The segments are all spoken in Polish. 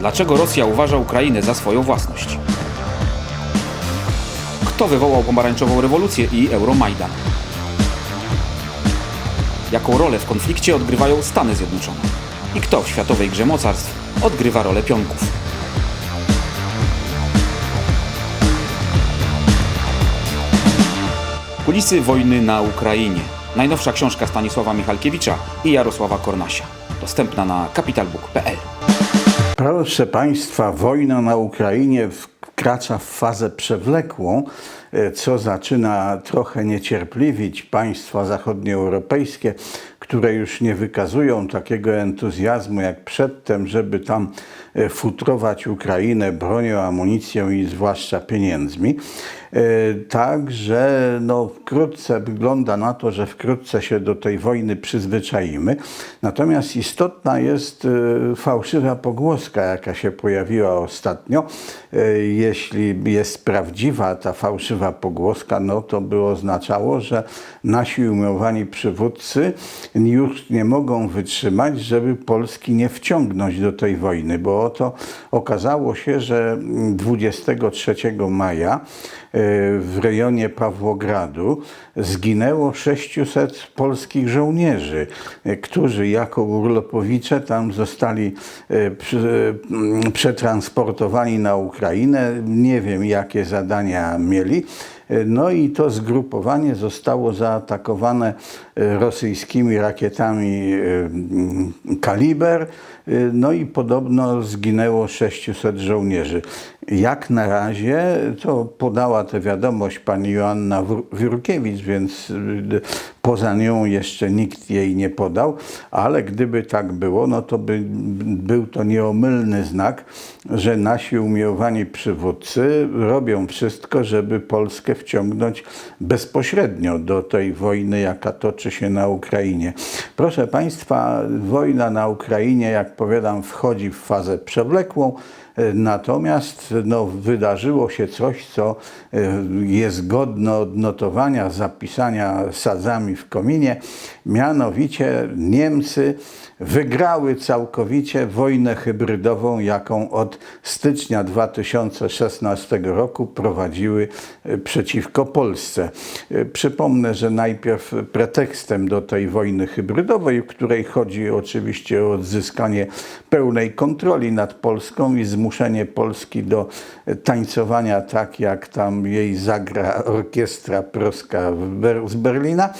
Dlaczego Rosja uważa Ukrainę za swoją własność? Kto wywołał pomarańczową rewolucję i Euromajdan? Jaką rolę w konflikcie odgrywają Stany Zjednoczone? I kto w światowej grze mocarstw odgrywa rolę pionków? Kulisy wojny na Ukrainie. Najnowsza książka Stanisława Michalkiewicza i Jarosława Kornasia. Dostępna na capitalbook.pl. Proszę Państwa, wojna na Ukrainie wkracza w fazę przewlekłą, e, co zaczyna trochę niecierpliwić państwa zachodnioeuropejskie, które już nie wykazują takiego entuzjazmu jak przedtem, żeby tam e, futrować Ukrainę bronią, amunicją i zwłaszcza pieniędzmi. E, Także no, wkrótce wygląda na to, że wkrótce się do tej wojny przyzwyczaimy. Natomiast istotna jest e, fałszywa pogłoska, jaka się pojawiła ostatnio. E, Jeśli jest prawdziwa ta fałszywa pogłoska, no to by oznaczało, że nasi umiłowani przywódcy już nie mogą wytrzymać, żeby Polski nie wciągnąć do tej wojny, bo oto okazało się, że 23 maja w rejonie Pawłogradu zginęło 600 polskich żołnierzy, którzy jako urlopowicze tam zostali m, przetransportowani na Ukrainę. Nie wiem, jakie zadania mieli. No i to zgrupowanie zostało zaatakowane rosyjskimi rakietami e, m, Kaliber. No i podobno zginęło 600 żołnierzy. Jak na razie to podała tę wiadomość pani Joanna Wiórkiewicz, więc y, poza nią jeszcze nikt jej nie podał, ale gdyby tak było, no to by był to nieomylny znak, że nasi umiłowani przywódcy robią wszystko, żeby Polskę wciągnąć bezpośrednio do tej wojny, jaka toczy się na Ukrainie. Proszę Państwa, wojna na Ukrainie, jak powiadam, wchodzi w fazę przewlekłą. Natomiast no, wydarzyło się coś, co e, jest godne odnotowania, zapisania sadzami w kominie. Mianowicie Niemcy wygrały całkowicie wojnę hybrydową, jaką od stycznia 2016 roku prowadziły e, przeciwko Polsce. E, Przypomnę, że najpierw pretekstem do tej wojny hybrydowej, w której chodzi oczywiście o odzyskanie pełnej kontroli nad Polską i zmuszenie Polski do tańcowania tak, jak tam jej zagra orkiestra proska z Berlina.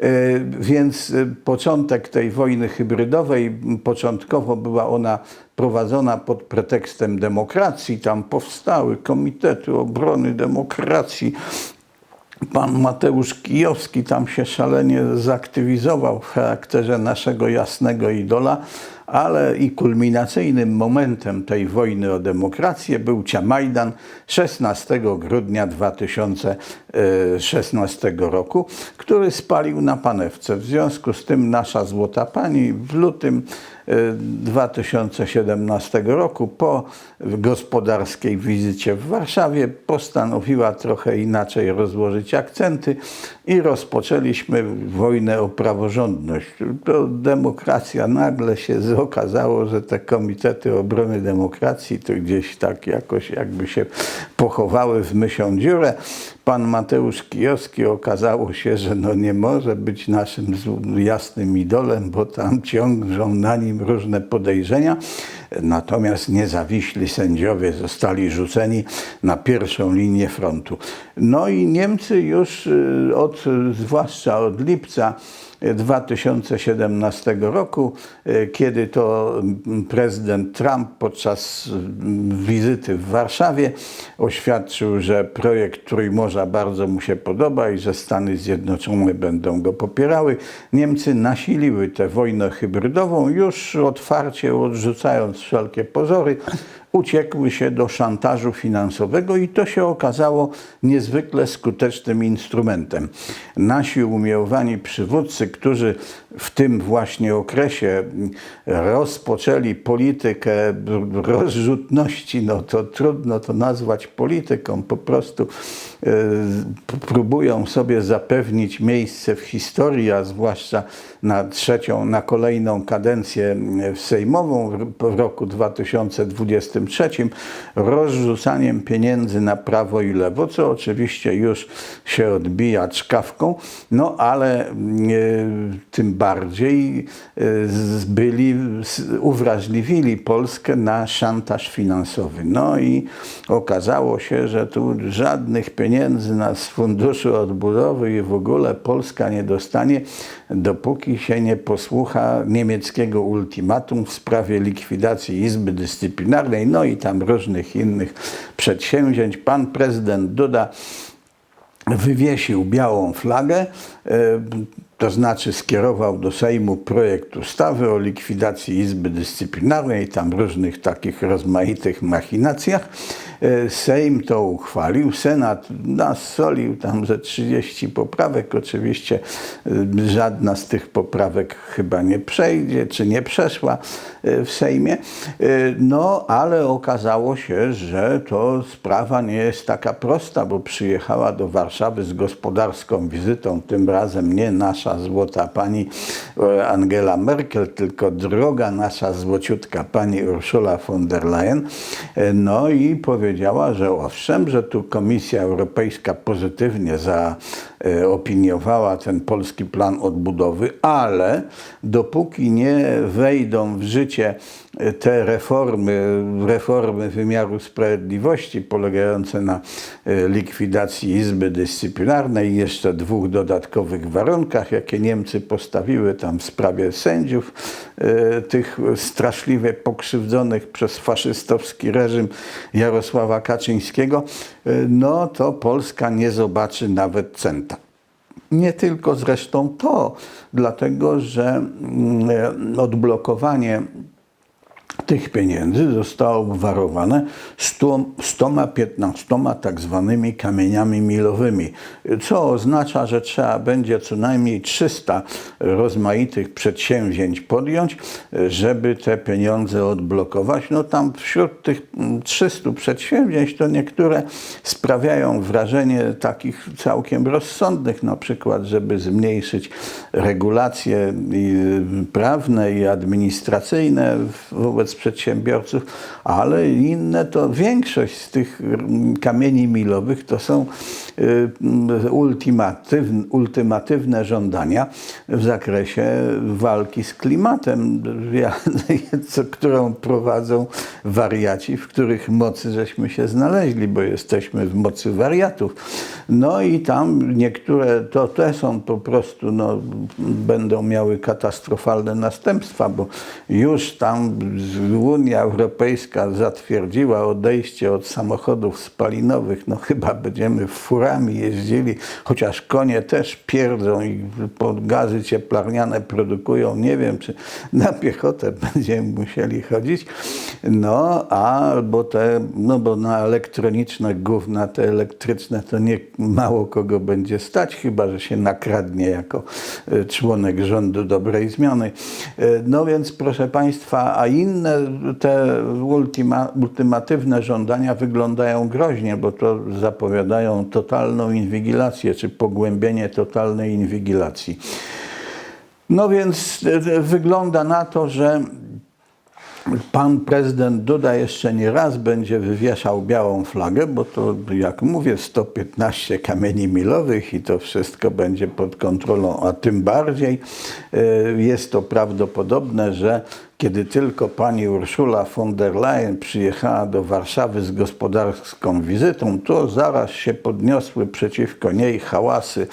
E, Więc e, początek tej wojny hybrydowej, początkowo była ona prowadzona pod pretekstem demokracji. Tam powstały Komitety Obrony Demokracji. Pan Mateusz Kijowski tam się szalenie zaktywizował w charakterze naszego jasnego idola, ale i kulminacyjnym momentem tej wojny o demokrację był Ciamajdan 16 grudnia 2016 roku, który spalił na panewce. W związku z tym nasza Złota Pani w lutym e, 2017 roku po gospodarskiej wizycie w Warszawie postanowiła trochę inaczej rozłożyć akcenty i rozpoczęliśmy wojnę o praworządność. To demokracja nagle się z- okazało, że te komitety obrony demokracji to gdzieś tak jakoś jakby się pochowały w mysią dziurę. Pan Mateusz Kijowski okazało się, że no nie może być naszym jasnym idolem, bo tam ciążą na nim różne podejrzenia. Natomiast niezawiśli sędziowie zostali rzuceni na pierwszą linię frontu. No i Niemcy już y, od, zwłaszcza od lipca 2017 roku, e, kiedy to mm, prezydent Trump podczas mm, wizyty w Warszawie oświadczył, że projekt Trójmorza bardzo mu się podoba i że Stany Zjednoczone będą go popierały. Niemcy nasiliły tę wojnę hybrydową, już otwarcie odrzucając wszelkie pozory uciekły się do szantażu finansowego i to się okazało niezwykle skutecznym instrumentem. Nasi umiłowani przywódcy, którzy w tym właśnie okresie rozpoczęli politykę rozrzutności, no to trudno to nazwać polityką, po prostu e, próbują sobie zapewnić miejsce w historii, a zwłaszcza na trzecią, na kolejną kadencję sejmową w roku 2023 rozrzucaniem pieniędzy na prawo i lewo, co oczywiście już się odbija czkawką, no ale e, tym bardziej z- byli, uwrażliwili Polskę na szantaż finansowy. No i okazało się, że tu żadnych pieniędzy z funduszu odbudowy i w ogóle Polska nie dostanie, dopóki się nie posłucha niemieckiego ultimatum w sprawie likwidacji Izby Dyscyplinarnej, no i tam różnych innych przedsięwzięć. Pan prezydent Duda wywiesił białą flagę, e, to znaczy skierował do Sejmu projekt ustawy o likwidacji Izby Dyscyplinarnej, tam różnych takich rozmaitych machinacjach. E, Sejm to uchwalił, Senat nasolił tam ze 30 poprawek. Oczywiście e, żadna z tych poprawek chyba nie przejdzie, czy nie przeszła e, w Sejmie. No, ale okazało się, że to sprawa nie jest taka prosta, bo przyjechała do Warszawy z gospodarską wizytą, tym razem nie nasza złota pani e, Angela Merkel, tylko droga nasza złociutka pani Ursula von der Leyen. E, No i powiedziała, że owszem, że tu Komisja Europejska pozytywnie zaopiniowała ten polski plan odbudowy, ale dopóki nie wejdą w życie e, te reformy, reformy wymiaru sprawiedliwości polegające na e, likwidacji Izby Dyscyplinarnej i jeszcze dwóch dodatkowych warunkach, jakie Niemcy postawiły tam w sprawie sędziów, e, tych straszliwie pokrzywdzonych przez faszystowski reżim Jarosława Kaczyńskiego, e, no to Polska nie zobaczy nawet centa. Nie tylko zresztą to, dlatego że mm, odblokowanie tych pieniędzy zostało obwarowane 100, 115 tak zwanymi kamieniami milowymi, co oznacza, że trzeba będzie co najmniej 300 rozmaitych przedsięwzięć podjąć, żeby te pieniądze odblokować. No tam wśród tych mm, 300 przedsięwzięć to niektóre sprawiają wrażenie takich całkiem rozsądnych, na przykład, żeby zmniejszyć regulacje prawne i administracyjne wobec przedsiębiorców, ale inne to większość z tych mm, kamieni milowych to są y, mm, ultimatywne, ultimatywne żądania w zakresie walki z klimatem, którą prowadzą wariaci, w których mocy żeśmy się znaleźli, bo jesteśmy w mocy wariatów. No i tam niektóre, to te są po prostu, no, będą miały katastrofalne następstwa, bo już tam Unia Europejska zatwierdziła odejście od samochodów spalinowych. No chyba będziemy furami jeździli, chociaż konie też pierdzą i gazy cieplarniane produkują. Nie wiem, czy na piechotę będziemy musieli chodzić. No, albo te, no bo na elektroniczne gówna, te elektryczne, to nie mało kogo będzie stać, chyba że się nakradnie jako e, członek rządu dobrej zmiany. E, No więc proszę Państwa, a inne te ultima, ultimatywne żądania wyglądają groźnie, bo to zapowiadają totalną inwigilację, czy pogłębienie totalnej inwigilacji. No więc e, e, wygląda na to, że Pan prezydent Duda jeszcze nie raz będzie wywieszał białą flagę, bo to, jak mówię, 115 kamieni milowych i to wszystko będzie pod kontrolą, a tym bardziej e, jest to prawdopodobne, że kiedy tylko pani Ursula von der Leyen przyjechała do Warszawy z gospodarską wizytą, to zaraz się podniosły przeciwko niej hałasy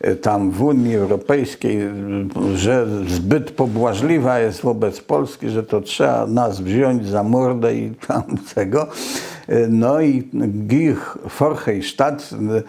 e, tam w Unii Europejskiej, e, że zbyt pobłażliwa jest wobec Polski, że to trzeba nas wziąć za mordę i tam tego. E, No i Gich Forchejstadt e,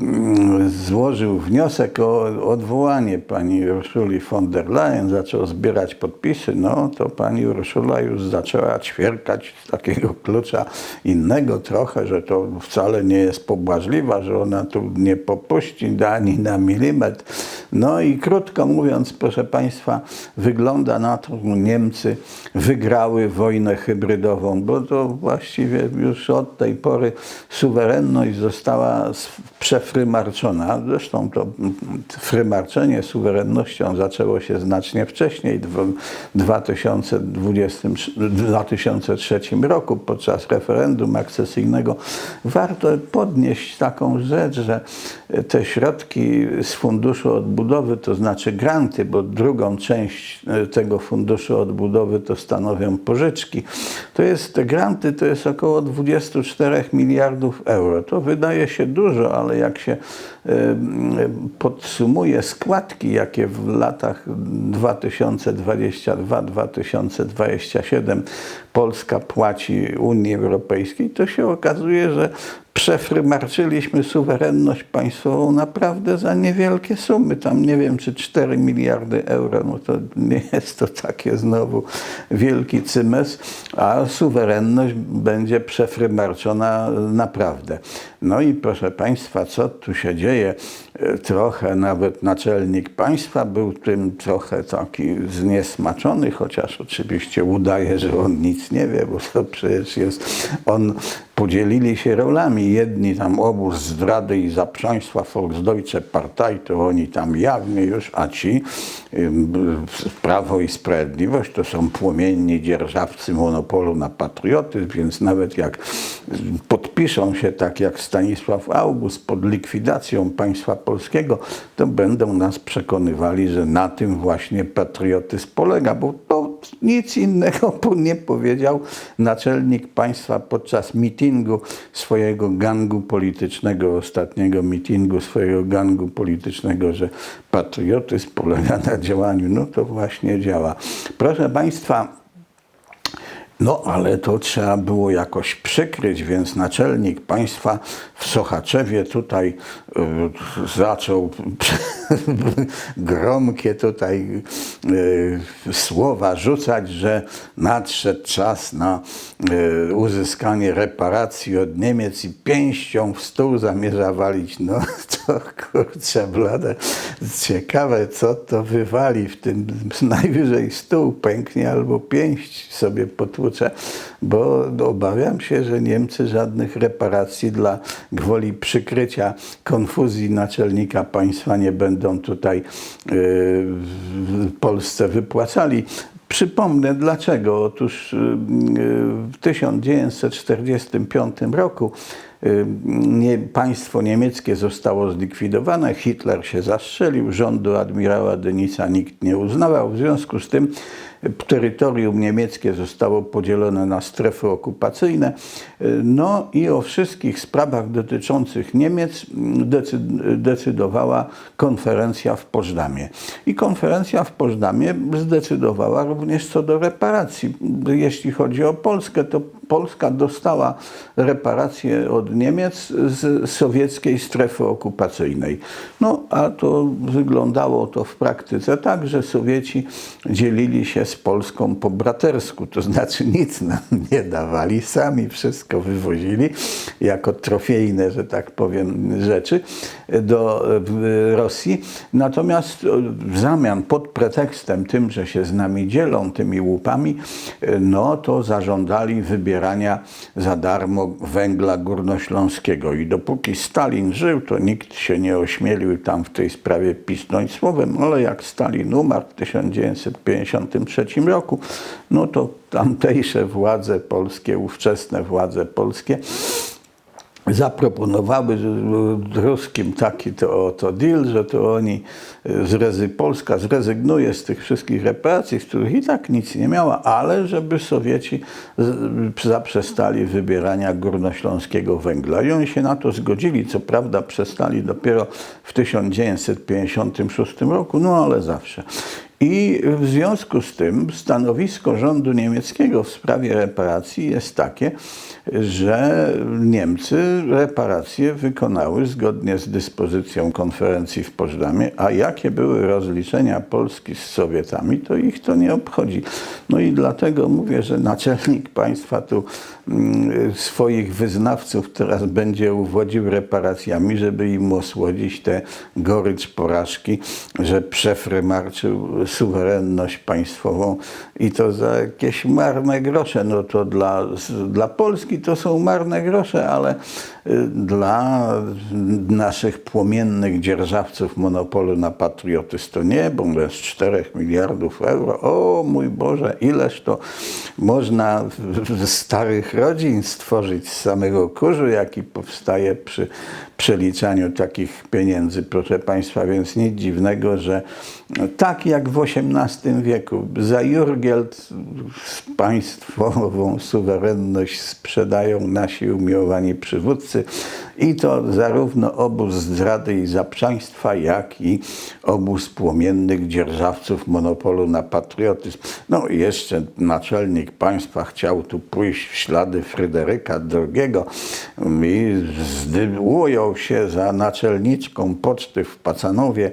m, złożył wniosek o odwołanie pani Urszuli von der Leyen, zaczął zbierać podpisy, no to pani Urszula już zaczęła ćwierkać z takiego klucza innego trochę, że to wcale nie jest pobłażliwa, że ona tu nie popuści ani na milimetr. No i krótko mówiąc, proszę Państwa, wygląda na to, że Niemcy wygrały wojnę hybrydową, bo to właściwie już od tej pory suwerenność została przefrymarczona. Zresztą to frymarczenie suwerennością zaczęło się znacznie wcześniej, w 2020, 2003 roku podczas referendum akcesyjnego. Warto podnieść taką rzecz, że te środki z Funduszu Odbudowy, to znaczy granty, bo drugą część e, tego Funduszu Odbudowy to stanowią pożyczki. To jest, te granty to jest około 24 miliardów euro. To wydaje się dużo, ale jak się podsumuje składki, jakie w latach 2022-2027 Polska płaci Unii Europejskiej, to się okazuje, że przefrymarczyliśmy suwerenność państwową naprawdę za niewielkie sumy. Tam nie wiem, czy 4 miliardy euro, no to nie jest to takie znowu wielki cymes, a suwerenność będzie przefrymarczona naprawdę. No i proszę Państwa, co tu się dzieje? E, Trochę nawet naczelnik państwa był tym trochę taki zniesmaczony, chociaż oczywiście udaje, że on nic nie wie, bo to przecież jest, on podzielili się rolami. Jedni tam obóz zdrady i zaprzaństwa Volksdeutsche Partei, to oni tam jawnie już, a ci Prawo i Sprawiedliwość to są płomienni dzierżawcy monopolu na patriotyzm, więc nawet jak podpiszą się tak jak Stanisław August pod likwidacją państwa polskiego, to będą nas przekonywali, że na tym właśnie patriotyzm polega, bo to nic innego nie powiedział naczelnik państwa podczas mitingu swojego gangu politycznego, ostatniego mitingu swojego gangu politycznego, że patriotyzm polega na działaniu. No to właśnie działa. Proszę Państwa, no, ale to trzeba było jakoś przykryć, więc naczelnik państwa w Sochaczewie tutaj zaczął gromkie tutaj y, słowa rzucać, że nadszedł czas na y, uzyskanie reparacji od Niemiec i pięścią w stół zamierza walić. No to kurczę blade. Ciekawe, co to wywali w tym. Najwyżej stół pęknie albo pięść sobie potłucze, bo obawiam się, że Niemcy żadnych reparacji dla gwoli przykrycia konfuzji naczelnika państwa nie będą tutaj yy, w Polsce wypłacali. Przypomnę dlaczego. Otóż y, w 1945 roku y, nie, państwo niemieckie zostało zlikwidowane, Hitler się zastrzelił, rządu admirała Denisa nikt nie uznawał. W związku z tym terytorium niemieckie zostało podzielone na strefy okupacyjne. No i o wszystkich sprawach dotyczących Niemiec decy- decydowała konferencja w Pożdamie. I konferencja w Pożdamie zdecydowała również co do reparacji. Jeśli chodzi o Polskę, to Polska dostała reparacje od Niemiec z sowieckiej strefy okupacyjnej. No a to wyglądało to w praktyce tak, że Sowieci dzielili się z Polską po bratersku, to znaczy nic nam nie dawali, sami wszystko wywozili jako trofejne, że tak powiem, rzeczy do Rosji. Natomiast e, w zamian pod pretekstem tym, że się z nami dzielą tymi łupami, e, no to zażądali wybierania za darmo węgla górnośląskiego. I dopóki Stalin żył, to nikt się nie ośmielił tam w tej sprawie pisnąć słowem, ale jak Stalin umarł w 1953 roku, no to tamtejsze władze polskie, ówczesne władze polskie zaproponowały że- ruskim taki to oto deal, że to oni e, zrezy, Polska zrezygnuje z tych wszystkich reparacji, z których i tak nic nie miała, ale żeby Sowieci z- zaprzestali wybierania górnośląskiego węgla. I oni się na to zgodzili, co prawda przestali dopiero w 1956 roku, no ale zawsze. I w związku z tym stanowisko rządu niemieckiego w sprawie reparacji jest takie, że Niemcy reparacje wykonały zgodnie z dyspozycją konferencji w Pożdamie, a jakie były rozliczenia Polski z Sowietami, to ich to nie obchodzi. No i dlatego mówię, że naczelnik państwa tu swoich wyznawców teraz będzie uwodził reparacjami, żeby im osłodzić tę gorycz porażki, że przefrymarczył suwerenność państwową i to za jakieś marne grosze. No to dla, dla Polski to są marne grosze, ale dla naszych płomiennych dzierżawców monopolu na patriotyzm. To nie, bo bez 4 miliardów euro, o mój Boże, ileż to można starych rodzin stworzyć z samego kurzu, jaki powstaje przy przeliczaniu takich pieniędzy, proszę Państwa, więc nic dziwnego, że tak jak w XVIII wieku za Jurgield państwową suwerenność sprzedają nasi umiłowani przywódcy i to zarówno obóz zdrady i zaprzaństwa, jak i obóz płomiennych dzierżawców monopolu na patriotyzm. No i jeszcze naczelnik państwa chciał tu pójść w ślady Fryderyka II i ujął się za naczelniczką poczty w Pacanowie,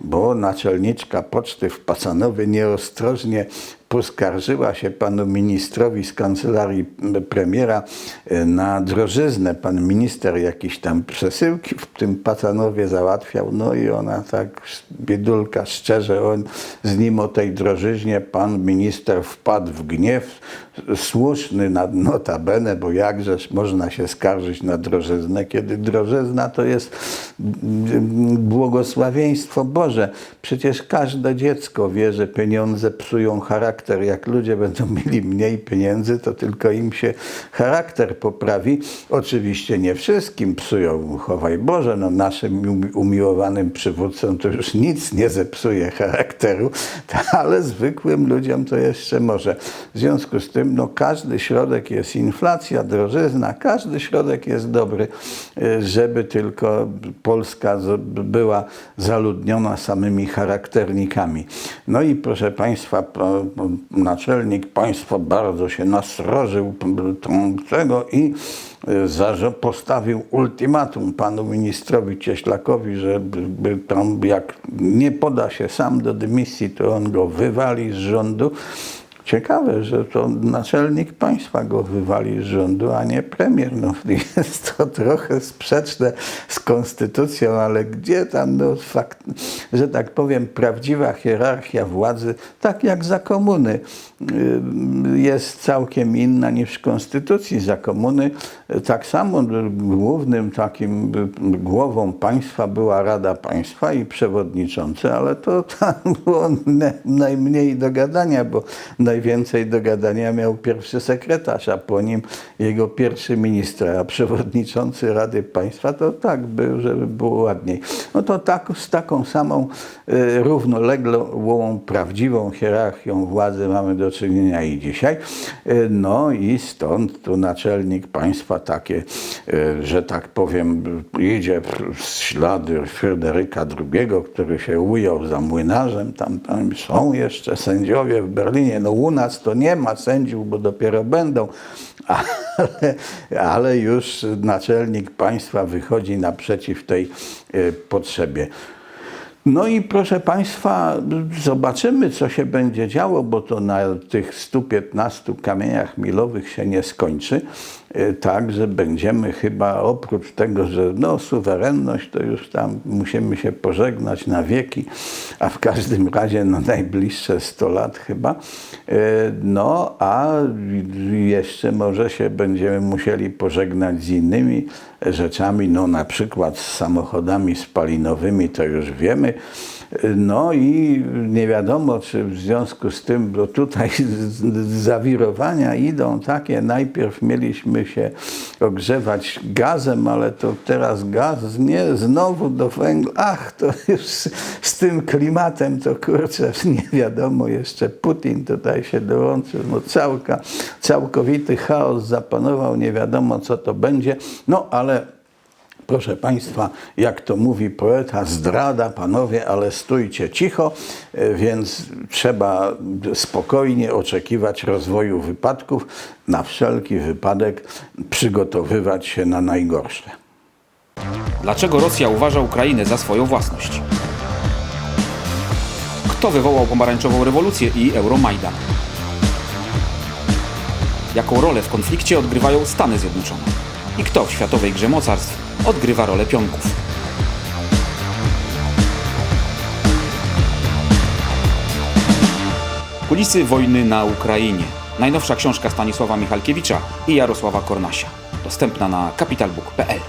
bo naczelniczka poczty w Pacanowie nieostrożnie poskarżyła się panu ministrowi z kancelarii premiera e, na drożyznę. Pan minister jakieś tam przesyłki w tym Pacanowie załatwiał, no i ona tak biedulka szczerze on z nim o tej drożyźnie pan minister wpadł w gniew słuszny na notabene, bo jakżeż można się skarżyć na drożyznę, kiedy drożyzna to jest błogosławieństwo Boże. Przecież każde dziecko wie, że pieniądze psują charakter. Jak ludzie będą mieli mniej pieniędzy, to tylko im się charakter poprawi. Oczywiście nie wszystkim psują, chowaj Boże, no naszym umi- umiłowanym przywódcom to już nic nie zepsuje charakteru, ale zwykłym ludziom to jeszcze może. W związku z tym, no każdy środek jest inflacja, drożyzna, każdy środek jest dobry, y, żeby tylko Polska była zaludniona samymi charakternikami. No i proszę Państwa, naczelnik państwa bardzo się nasrożył tą tego i zarze- postawił ultimatum panu ministrowi Cieślakowi, że tam jak nie poda się sam do dymisji, to on go wywali z rządu. Ciekawe, że to naczelnik państwa go wywali z rządu, a nie premier. No, jest to trochę sprzeczne z konstytucją, ale gdzie tam, no, fakt, że tak powiem, prawdziwa hierarchia władzy, tak jak za komuny, y, jest całkiem inna niż w konstytucji. Za komuny y, tak samo y, głównym takim głową państwa była Rada Państwa i przewodniczący, ale to tam było na- najmniej do gadania, bo najwięcej do gadania miał pierwszy sekretarz, a po nim jego pierwszy minister, a przewodniczący Rady Państwa to tak był, żeby było ładniej. No to tak, z taką samą y, równoległą, prawdziwą hierarchią władzy mamy do czynienia i dzisiaj. Y, No i stąd tu naczelnik państwa takie, y, że tak powiem, idzie w ślady Fryderyka II, który się ujął za młynarzem. Tam, tam są jeszcze sędziowie w Berlinie. No u nas to nie ma sędziów, bo dopiero będą, ale, ale już naczelnik państwa wychodzi naprzeciw tej y, potrzebie. No i proszę Państwa, zobaczymy, co się będzie działo, bo to na tych 115 kamieniach milowych się nie skończy. Y, Tak, że będziemy chyba oprócz tego, że no, suwerenność to już tam musimy się pożegnać na wieki, a w każdym razie no, najbliższe 100 lat chyba. Y, No, a jeszcze może się będziemy musieli pożegnać z innymi rzeczami, no na przykład z samochodami spalinowymi, to już wiemy. No i nie wiadomo, czy w związku z tym, bo tutaj zawirowania idą takie, najpierw mieliśmy się ogrzewać gazem, ale to teraz gaz nie, znowu do węgla. Ach, to już z, z tym klimatem to kurczę, nie wiadomo, jeszcze Putin tutaj się dołączył, no całka, całkowity chaos zapanował, nie wiadomo co to będzie, no ale Proszę Państwa, jak to mówi poeta, zdrada, panowie, ale stójcie cicho, e, więc trzeba spokojnie oczekiwać rozwoju wypadków, na wszelki wypadek przygotowywać się na najgorsze. Dlaczego Rosja uważa Ukrainę za swoją własność? Kto wywołał pomarańczową rewolucję i Euromajdan? Jaką rolę w konflikcie odgrywają Stany Zjednoczone? I kto w światowej grze mocarstw odgrywa rolę pionków? Kulisy wojny na Ukrainie. Najnowsza książka Stanisława Michalkiewicza i Jarosława Kornasia. Dostępna na capitalbook.pl